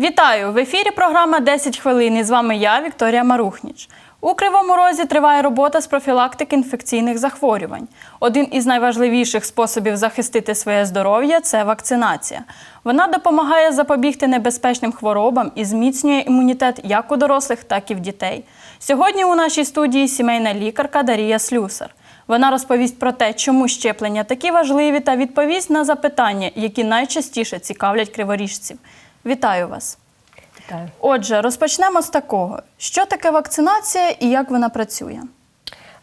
Вітаю! В ефірі програма «10 хвилин. І з вами я, Вікторія Марухніч. У Кривому Розі триває робота з профілактики інфекційних захворювань. Один із найважливіших способів захистити своє здоров'я це вакцинація. Вона допомагає запобігти небезпечним хворобам і зміцнює імунітет як у дорослих, так і в дітей. Сьогодні у нашій студії сімейна лікарка Дарія Слюсар. Вона розповість про те, чому щеплення такі важливі, та відповість на запитання, які найчастіше цікавлять криворіжців. Вітаю вас! Вітаю. Отже, розпочнемо з такого: що таке вакцинація і як вона працює?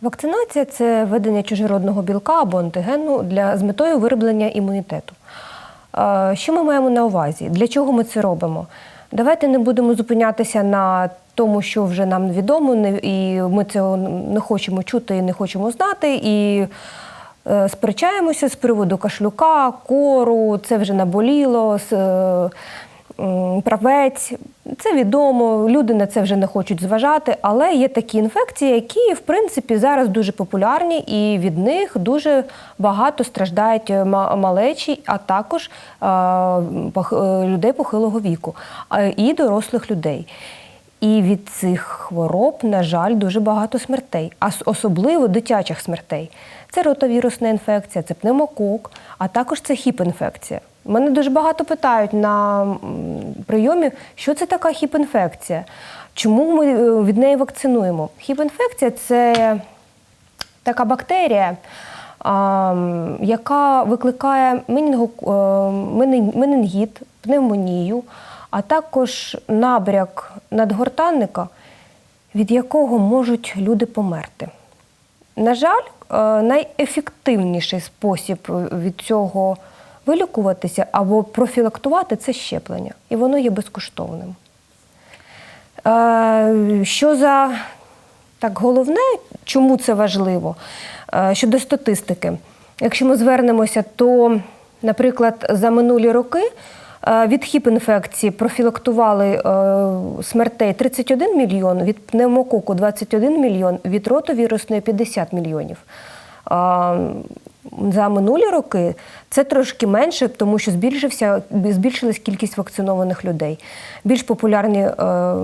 Вакцинація це введення чужородного білка або антигену для з метою вироблення імунітету. Е, Що ми маємо на увазі? Для чого ми це робимо? Давайте не будемо зупинятися на тому, що вже нам відомо, і ми цього не хочемо чути і не хочемо знати. І е, сперечаємося з приводу кашлюка, кору, це вже наболіло. Правець. Це відомо, люди на це вже не хочуть зважати, але є такі інфекції, які в принципі зараз дуже популярні, і від них дуже багато страждають е, малечі, а також е, е, людей похилого віку, і дорослих людей. І від цих хвороб, на жаль, дуже багато смертей, а особливо дитячих смертей. Це ротовірусна інфекція, це пневмокок, а також це хіпінфекція. Мене дуже багато питають на прийомі, що це така хіпінфекція, чому ми е, від неї вакцинуємо. Хіпінфекція це така бактерія, яка викликає е, менингіт, пневмонію, а також набряк надгортанника, від якого можуть люди померти. На жаль, е, найефективніший спосіб від цього вилікуватися або профілактувати це щеплення, і воно є безкоштовним. Е, Що за так головне, чому це важливо? Е, Щодо статистики, якщо ми звернемося, то, наприклад, за минулі роки е, від хіп-інфекції профілактували смертей 31 мільйон, від пневмококу 21 мільйон, від ротовірусної 50 мільйонів. За минулі роки це трошки менше, тому що збільшився, збільшилась кількість вакцинованих людей. Більш популярні е,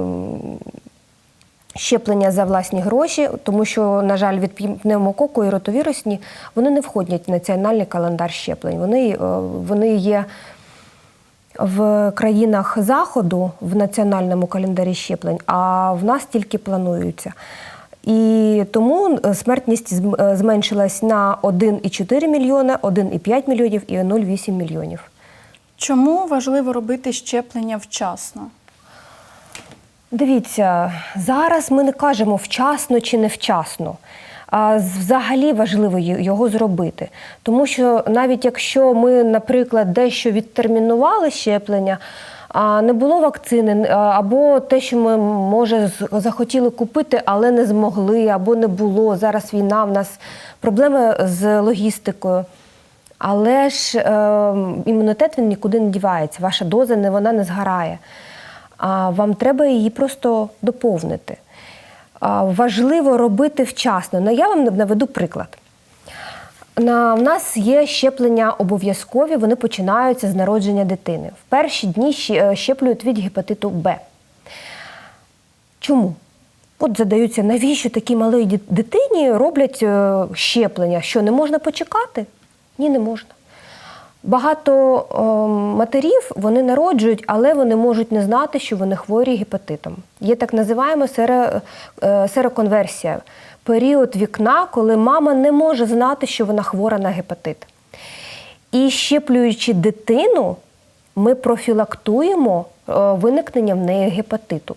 щеплення за власні гроші, тому що, на жаль, від пневмококу і ротовірусні вони не входять в національний календар щеплень. Вони, е, вони є в країнах Заходу в національному календарі щеплень, а в нас тільки плануються. І тому е, смертність е, зменшилась на 1,4 мільйона, 1,5 мільйонів і 0,8 мільйонів. Чому важливо робити щеплення вчасно? Дивіться, зараз ми не кажемо вчасно чи невчасно. А взагалі важливо його зробити. Тому що навіть якщо ми, наприклад, дещо відтермінували щеплення, не було вакцини, або те, що ми може захотіли купити, але не змогли, або не було. Зараз війна, в нас проблеми з логістикою. Але ж е, імунітет він нікуди не дівається. Ваша доза не вона не згорає. А вам треба її просто доповнити. Важливо робити вчасно. Ну, я вам наведу приклад. На, в нас є щеплення обов'язкові, вони починаються з народження дитини. В перші дні е, щеплюють від гепатиту Б. Чому? От задаються, навіщо такій малій дитині роблять е, щеплення? Що не можна почекати? Ні, не можна. Багато е, матерів вони народжують, але вони можуть не знати, що вони хворі гепатитом. Є так називаємо е, сероконверсія період вікна, коли мама не може знати, що вона хвора на гепатит. І щеплюючи дитину, ми профілактуємо е, виникнення в неї гепатиту,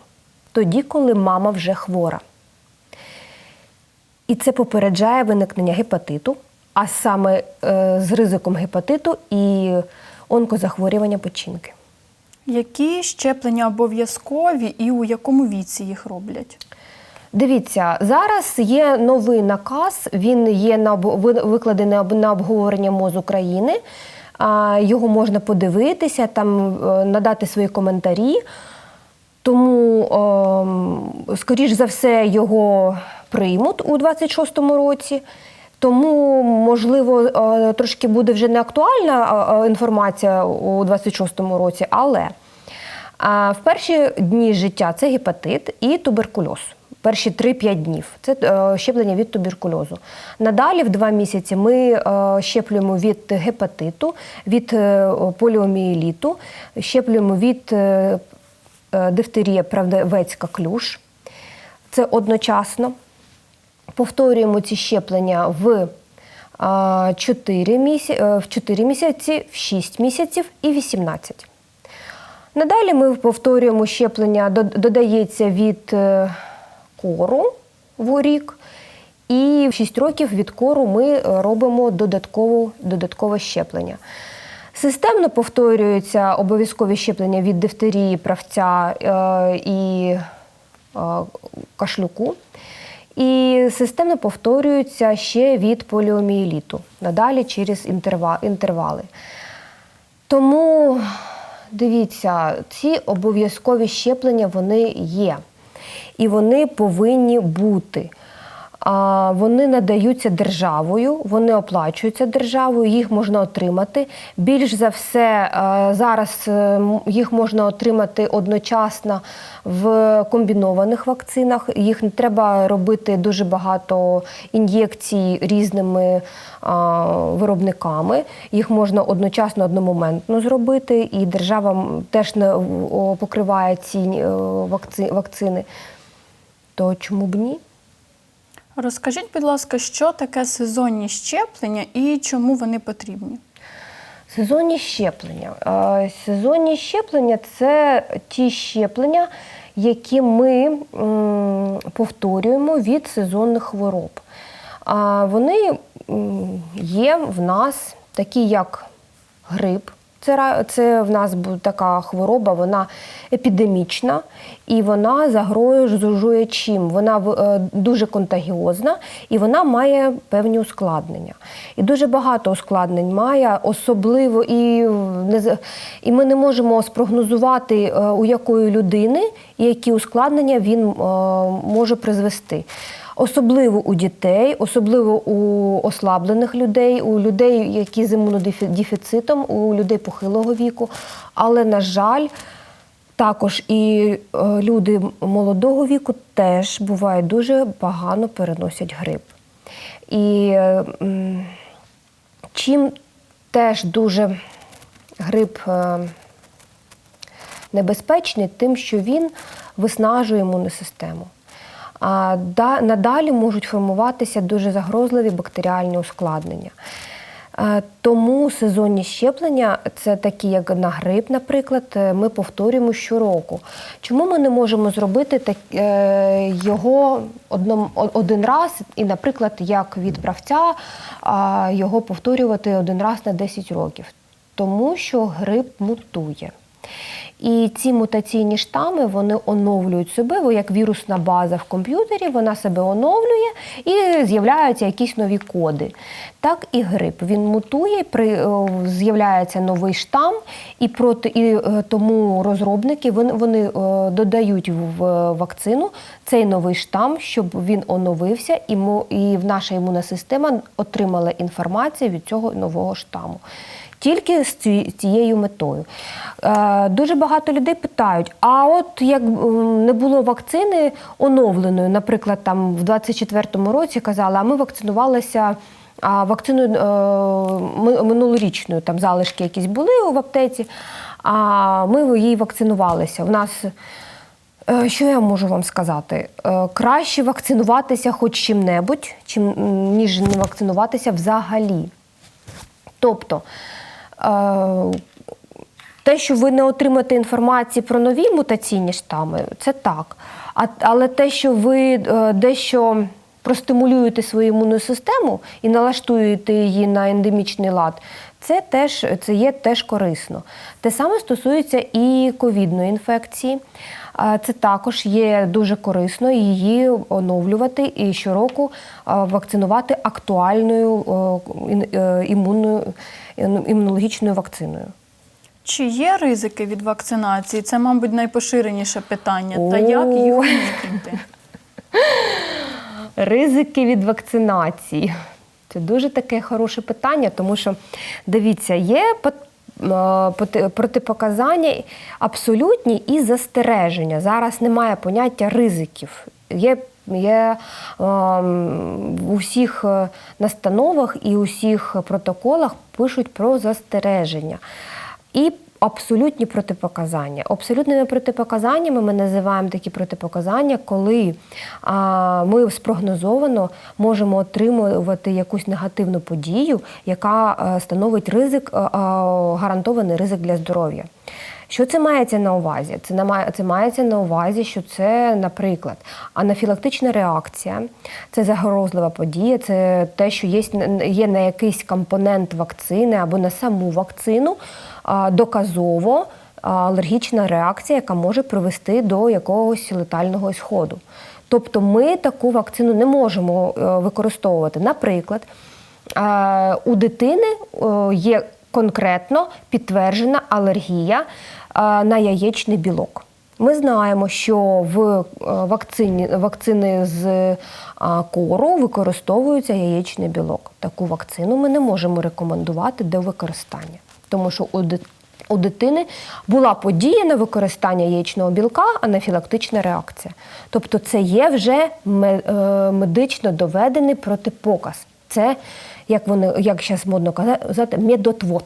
тоді, коли мама вже хвора. І це попереджає виникнення гепатиту, а саме е, з ризиком гепатиту і онкозахворювання печінки. Які щеплення обов'язкові і у якому віці їх роблять? Дивіться, зараз є новий наказ. Він є на викладений на обговорення МОЗ України. Його можна подивитися, там е, надати свої коментарі. Тому, ем, скоріш за все, його приймуть у 26-му році. Тому, можливо, е, трошки буде вже не актуальна е, інформація у 26-му році, але в перші дні життя це гепатит і туберкульоз. Перші 3-5 днів це е, щеплення від туберкульозу. Надалі, в 2 місяці, ми е, щеплюємо від гепатиту, від е, поліомієліту, щеплюємо від дифтерія правдовецька клюш. Це одночасно. Повторюємо ці щеплення в 4 місяці, в 4 місяці, в 6 місяців і 18. Надалі ми повторюємо щеплення, додається від кору в рік, і в 6 років від кору ми е, робимо додаткову, додаткове щеплення. Системно повторюються обов'язкові щеплення від дифтерії, правця е, і е, кашлюку. І системно повторюються ще від поліомієліту, надалі через інтервали. Тому дивіться, ці обов'язкові щеплення вони є. І вони повинні бути. Вони надаються державою, вони оплачуються державою, їх можна отримати. Більш за все, е, зараз е, їх можна отримати одночасно в комбінованих вакцинах. Їх не треба робити дуже багато ін'єкцій різними виробниками. Їх можна одночасно одномоментно зробити, і держава теж не покриває ці е, вакцини. То чому б ні? Розкажіть, будь ласка, що таке сезонні щеплення і чому вони потрібні? Сезонні щеплення. Сезонні щеплення це ті щеплення, які ми повторюємо від сезонних хвороб. Вони є в нас такі, як грип. Це, це в нас така хвороба, вона епідемічна і вона загрожує чим? Вона е, дуже контагіозна і вона має певні ускладнення. І дуже багато ускладнень має, особливо і, і ми не можемо спрогнозувати, е, у якої людини і які ускладнення він е, може призвести. Особливо у дітей, особливо у ослаблених людей, у людей, які з імунодефіцитом, у людей похилого віку. Але, на жаль, також і е, люди молодого віку теж буває дуже погано переносять грип. І е, чим теж дуже грип небезпечний, тим, що він виснажує імунну систему. А надалі можуть формуватися дуже загрозливі бактеріальні ускладнення. Е, Тому сезонні щеплення, це такі, як на грип, наприклад, е, ми повторюємо щороку. Чому ми не можемо зробити так, е, його один раз, і, наприклад, як від правця, його повторювати один раз на 10 років? Тому що грип мутує. І ці мутаційні штами вони оновлюють себе, бо як вірусна база в комп'ютері, вона себе оновлює і з'являються якісь нові коди. Так і грип. Він мутує, при, з'являється новий штам, і проти і е, тому розробники вони, е, додають в вакцину цей новий штам, щоб він оновився, і наша імунна система отримала інформацію від цього нового штаму. Тільки з цією метою. Е, дуже багато людей питають: а от як не було вакцини оновленої, наприклад, там в 24-му році казали, а ми вакцинувалися. А вакциною е, минулорічною там залишки якісь були в аптеці, а ми їй вакцинувалися. У нас Е, Що я можу вам сказати? Краще вакцинуватися хоч чим-небудь, чим, ніж не вакцинуватися взагалі. Тобто, те, що ви не отримаєте інформації про нові мутаційні штами, це так. А, але те, що ви е, дещо простимулюєте свою імунну систему і налаштуєте її на ендемічний лад, це теж це є теж корисно. Те саме стосується і ковідної інфекції. Це також є дуже корисно її оновлювати і щороку вакцинувати актуальною е, імунною імунологічною вакциною. Чи є ризики від вакцинації? Це, мабуть, найпоширеніше питання. Та як їх уникнути? Ризики від вакцинації. Це дуже таке хороше питання, тому що дивіться, є протипоказання абсолютні і застереження. Зараз немає поняття ризиків. Є, є ем, у всіх е, настановах і у всіх протоколах пишуть про застереження. І абсолютні протипоказання. Абсолютними протипоказаннями ми називаємо такі протипоказання, коли ми спрогнозовано можемо отримувати якусь негативну подію, яка е, становить ризик, е, е, гарантований ризик для здоров'я. Що це мається на увазі? Це мається на увазі, що це, наприклад, анафілактична реакція, це загрозлива подія, це те, що є, є на якийсь компонент вакцини або на саму вакцину доказово алергічна реакція, яка може привести до якогось летального ісходу. Тобто ми таку вакцину не можемо е, використовувати. Наприклад, е, у дитини е, є конкретно підтверджена алергія на яєчний білок. Ми знаємо, що в вакцині, вакцини з кору використовується яєчний білок. Таку вакцину ми не можемо рекомендувати до використання, тому що у дитини була подія на використання яєчного білка, анафілактична реакція. Тобто це є вже е, медично доведений протипоказ. Це, як вони, як зараз модно казати, медотвод.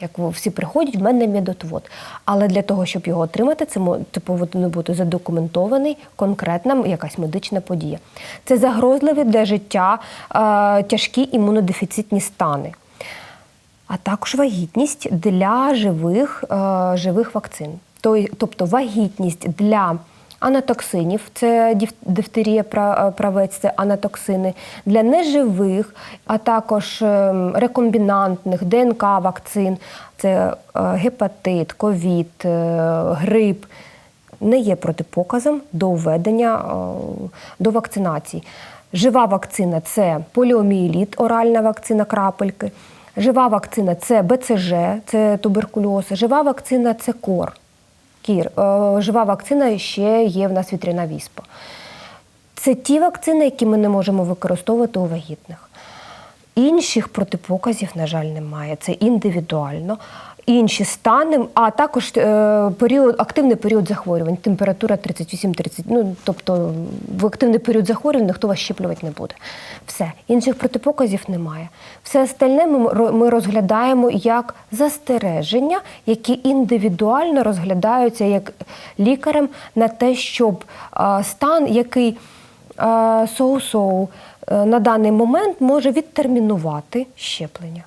Як всі приходять, в мене медотвод. Але для того, щоб його отримати, це повинен бути задокументований конкретна якась медична подія. Це загрозливі для життя е, тяжкі імунодефіцитні стани а також вагітність для живих, е, живих вакцин. Тобто вагітність для анатоксинів, це дифтерія, е, правець, це анатоксини, для неживих, а також ем, рекомбінантних ДНК вакцин, це е, гепатит, ковід, е, грип. Не є протипоказом до введення до вакцинації. Жива вакцина це поліомієліт, оральна вакцина крапельки. Жива вакцина це БЦЖ, це туберкульоз. Жива вакцина це кор. Кір. Е, Жива вакцина ще є в нас вітряна віспа. Це ті вакцини, які ми не можемо використовувати у вагітних. Інших протипоказів, на жаль, немає. Це індивідуально. Інші стани, а також е, період, активний період захворювань, температура 38-30. Ну, тобто в активний період захворювань ніхто вас щеплювати не буде. Все. Інших протипоказів немає. Все остальне ми, розглядаємо як застереження, які індивідуально розглядаються як лікарем на те, щоб стан, який соу-соу е, на даний момент може відтермінувати щеплення.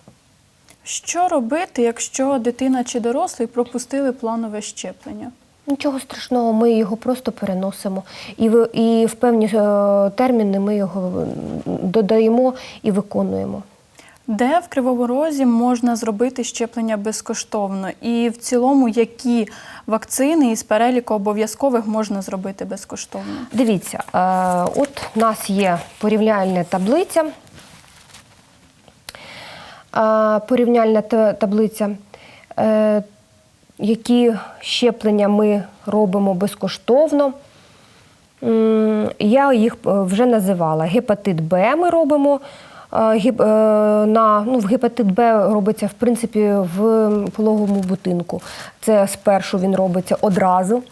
Що робити, якщо дитина чи дорослий пропустили планове щеплення? Нічого страшного, ми його просто переносимо. І в, і в певні е, терміни ми його додаємо і виконуємо. Де в Кривому Розі можна зробити щеплення безкоштовно? І в цілому, які вакцини із переліку обов'язкових можна зробити безкоштовно? Дивіться, е, от у нас є порівняльна таблиця. Порівняльна таблиця, е, які щеплення ми робимо безкоштовно. Я їх е, вже називала. Гепатит Б ми робимо. Е, На, ну, в гепатит Б робиться в принципі в пологовому будинку. Це спершу він робиться одразу.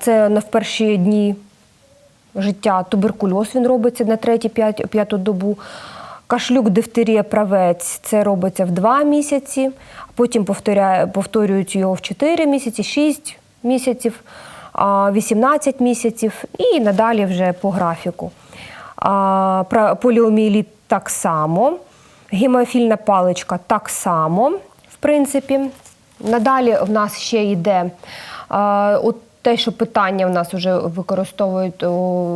Це на перші дні життя. Туберкульоз він робиться на третю, п'ять- п'яту добу. Кашлюк, дифтерія, правець це робиться в 2 місяці, потім повторюють його в 4 місяці, 6 місяців, 18 місяців і надалі вже по графіку. Поліоміеліт так само, гемофільна паличка так само, в принципі. Надалі в нас ще йде от те, що питання в нас вже використовують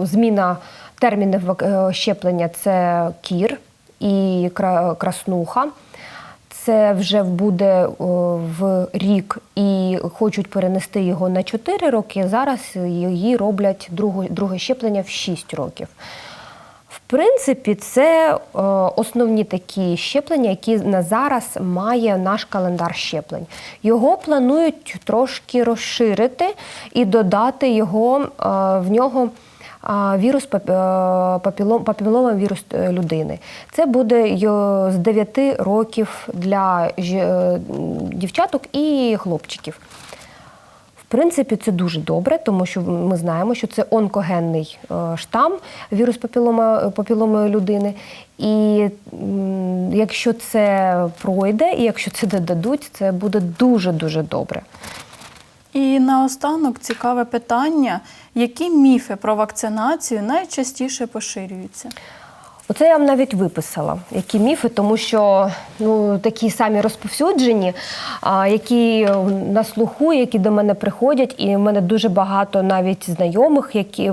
зміна термінів е, щеплення це кір і краснуха. Це вже буде в рік і хочуть перенести його на 4 роки. Зараз її роблять друге, щеплення в 6 років. В принципі, це е, основні такі щеплення, які на зараз має наш календар щеплень. Його планують трошки розширити і додати його е, в нього вірус е, папілом, папілома вірус е, людини. Це буде з 9 років для е, дівчаток і хлопчиків. В принципі, це дуже добре, тому що ми знаємо, що це онкогенний штам вірус папілома, папіломи людини. І якщо це пройде, і якщо це додадуть, це буде дуже дуже добре. І наостанок цікаве питання: які міфи про вакцинацію найчастіше поширюються? Оце я вам навіть виписала, які міфи, тому що ну, такі самі розповсюджені, які на слуху, які до мене приходять, і в мене дуже багато навіть знайомих, які,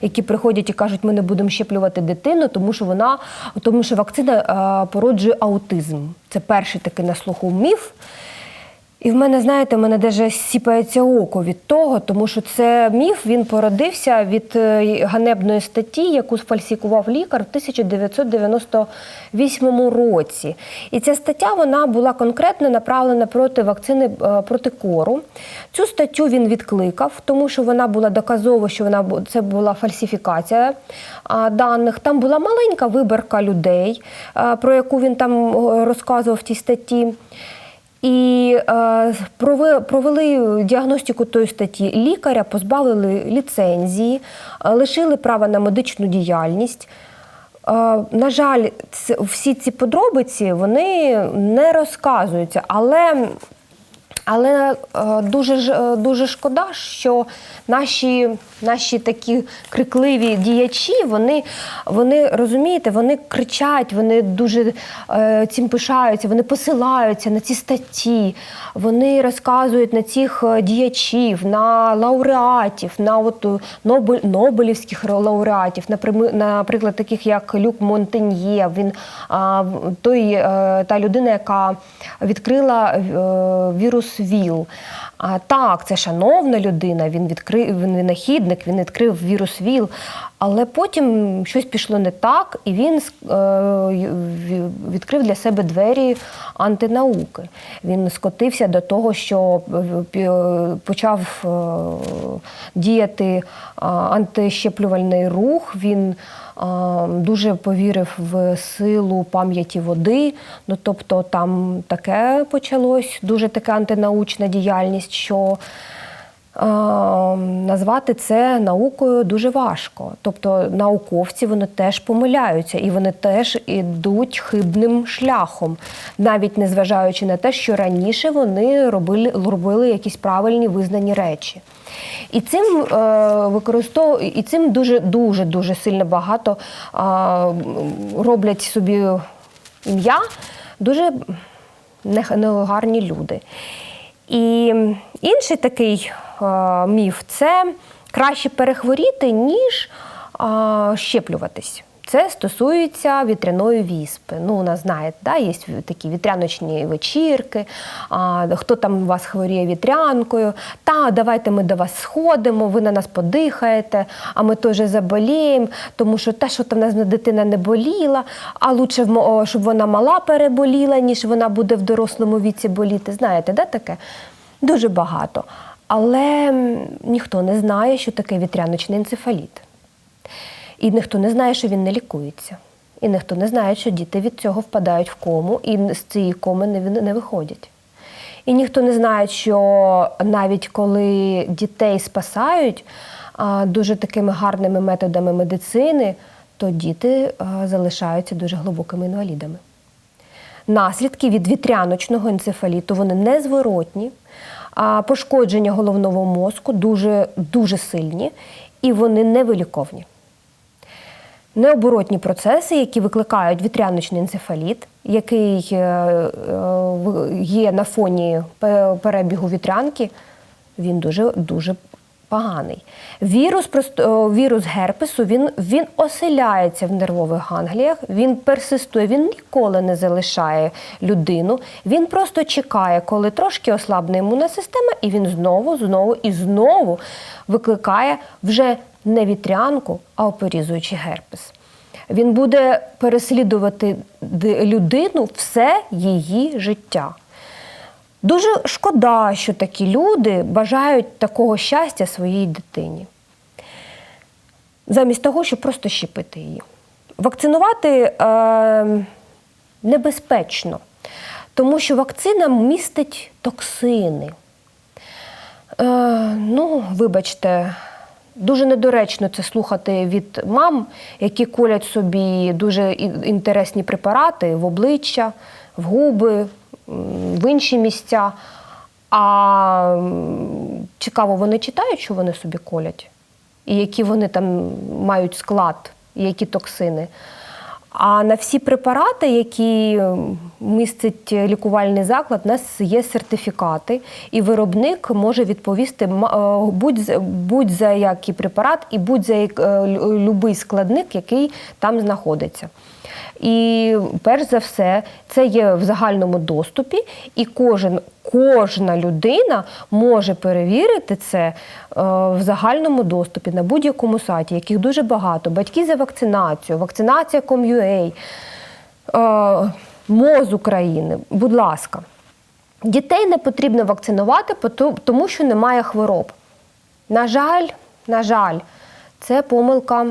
які приходять і кажуть, ми не будемо щеплювати дитину, тому що вона, тому що вакцина породжує аутизм. Це перший такий на слуху міф. І в мене, знаєте, в мене даже сіпається око від того, тому що це міф, він породився від е, ганебної статті, яку сфальсифікував лікар в 1998 році. І ця стаття вона була конкретно направлена проти вакцини е, проти кору. Цю статтю він відкликав, тому що вона була доказово, що вона це була фальсифікація даних. Там була маленька виборка людей, е, про яку він там розказував в тій статті. І е, провели діагностику тої статті. Лікаря позбавили ліцензії, е, лишили права на медичну діяльність. Е, на жаль, всі ці подробиці вони не розказуються, але але е, дуже е, дуже шкода, що наші, наші такі крикливі діячі, вони, вони розумієте, вони кричать, вони дуже е, цим пишаються, вони посилаються на ці статті, вони розказують на цих е, діячів, на лауреатів, на от, Нобель, Нобелівських лауреатів, наприклад, таких як Люк Монтеньє. Він той, та людина, яка відкрила вірус ВІЛ. А так, це шановна людина, він відкрив він винахідник, він відкрив вірус ВІЛ. Але потім щось пішло не так, і він е, відкрив для себе двері антинауки. Він скотився до того, що е, почав е, діяти а, антищеплювальний рух. Він дуже повірив в силу пам'яті води. Ну тобто там таке почалось, дуже така антинаучна діяльність, що назвати це наукою дуже важко. Тобто науковці вони теж помиляються і вони теж ідуть хибним шляхом, навіть незважаючи на те, що раніше вони робили, робили якісь правильні визнані речі. І цим е, використов... і цим дуже дуже дуже сильно багато е, роблять собі ім'я дуже негарні люди. І інший такий е, міф це краще перехворіти, ніж щеплюватись. Це стосується вітряної віспи. Ну, у нас знаєте, да, є такі вітряночні вечірки. А, хто там у вас хворіє вітрянкою? Та давайте ми до вас сходимо, ви на нас подихаєте, а ми теж заболіємо, тому що те, що там в нас дитина не боліла, а лучше щоб вона мала переболіла, ніж вона буде в дорослому віці боліти. Знаєте, да, таке? Дуже багато. Але ніхто не знає, що таке вітряночний енцефаліт. І ніхто не знає, що він не лікується. І ніхто не знає, що діти від цього впадають в кому і з цієї коми не, не виходять. І ніхто не знає, що навіть коли дітей спасають дуже такими гарними методами медицини, то діти залишаються дуже глибокими інвалідами. Наслідки від вітряночного енцефаліту вони незворотні, а пошкодження головного мозку дуже, дуже сильні і вони невиліковні. Необоротні процеси, які викликають вітряночний енцефаліт, який е, е, є на фоні перебігу вітрянки, він дуже дуже поганий. Вірус, вірус герпесу він, він оселяється в нервових гангліях, він персистує, він ніколи не залишає людину. Він просто чекає, коли трошки ослабне імунна система, і він знову, знову і знову викликає вже не вітрянку, а оперізуючий герпес. Він буде переслідувати людину все її життя. Дуже шкода, що такі люди бажають такого щастя своїй дитині. замість того, щоб просто щепити її. Вакцинувати е, небезпечно, тому що вакцина містить токсини. Е, ну, вибачте, дуже недоречно це слухати від мам, які колять собі дуже інтересні препарати в обличчя, в губи, в інші місця. А цікаво, вони читають, що вони собі колять, і які вони там мають склад, і які токсини. А на всі препарати, які містить лікувальний заклад, у нас є сертифікати, і виробник може відповісти м- е, будь-за будь який препарат і будь-за як- е, складник, який там знаходиться. І перш за все, це є в загальному доступі, і кожен, кожна людина може перевірити це е, в загальному доступі на будь-якому сайті, яких дуже багато. Батьки за вакцинацію, вакцинація.com.ua, е, МОЗ України. Будь ласка, дітей не потрібно вакцинувати, тому що немає хвороб. На жаль, на жаль, це помилка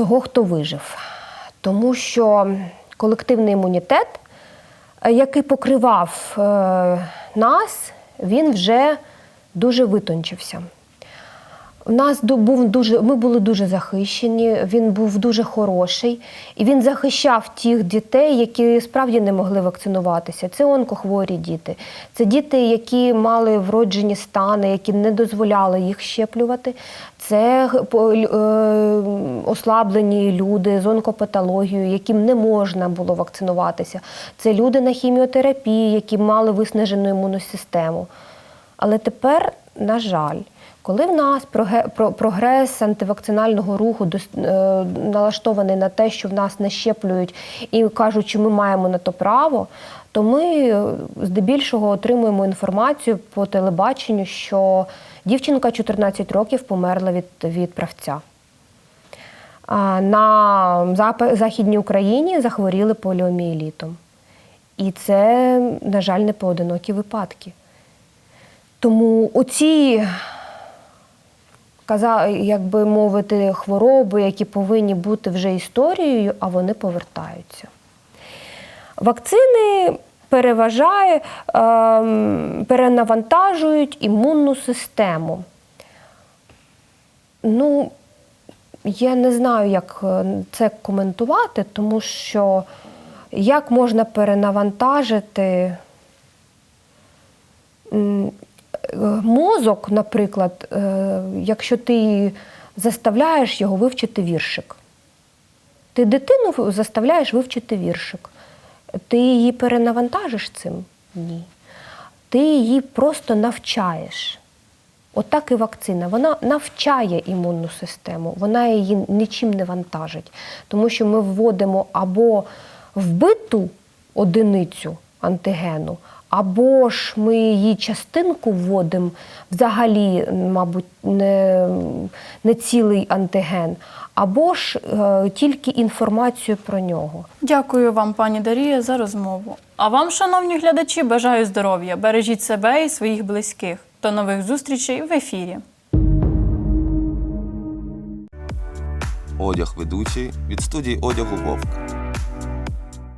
того, хто вижив. Тому що колективний імунітет, е, який покривав е, нас, він вже дуже витончився. У нас був дуже, ми були дуже захищені, він був дуже хороший, і він захищав тих дітей, які справді не могли вакцинуватися. Це онкохворі діти, це діти, які мали вроджені стани, які не дозволяли їх щеплювати. Це е, ослаблені люди з онкопатологією, яким не можна було вакцинуватися. Це люди на хіміотерапії, які мали виснажену імунну систему. Але тепер, на жаль, коли в нас прогрес антивакцинального руху е, налаштований на те, що в нас не щеплюють і кажуть, що ми маємо на то право, то ми е, здебільшого отримуємо інформацію по телебаченню, що дівчинка 14 років померла від, від правця. На Західній Україні захворіли поліомієлітом. І це, на жаль, не поодинокі випадки. Тому оці, каза- як би мовити, хвороби, які повинні бути вже історією, а вони повертаються. Вакцини переважає, ем, перенавантажують імунну систему. Ну, я не знаю, як е, це коментувати, тому що як можна перенавантажити мозок, наприклад, е, якщо ти заставляєш його вивчити віршик. Ти дитину заставляєш вивчити віршик. Ти її перенавантажиш цим? Ні. Ти її просто навчаєш. Отак і вакцина. Вона навчає імунну систему, вона її нічим не вантажить. Тому що ми вводимо або вбиту одиницю антигену, або ж ми її частинку вводимо взагалі, мабуть, не, не цілий антиген, або ж е, тільки інформацію про нього. Дякую вам, пані Дарія, за розмову. А вам, шановні глядачі, бажаю здоров'я. Бережіть себе і своїх близьких. До нових зустрічей в ефірі. Одяг ведучий від студії одягу Вовк.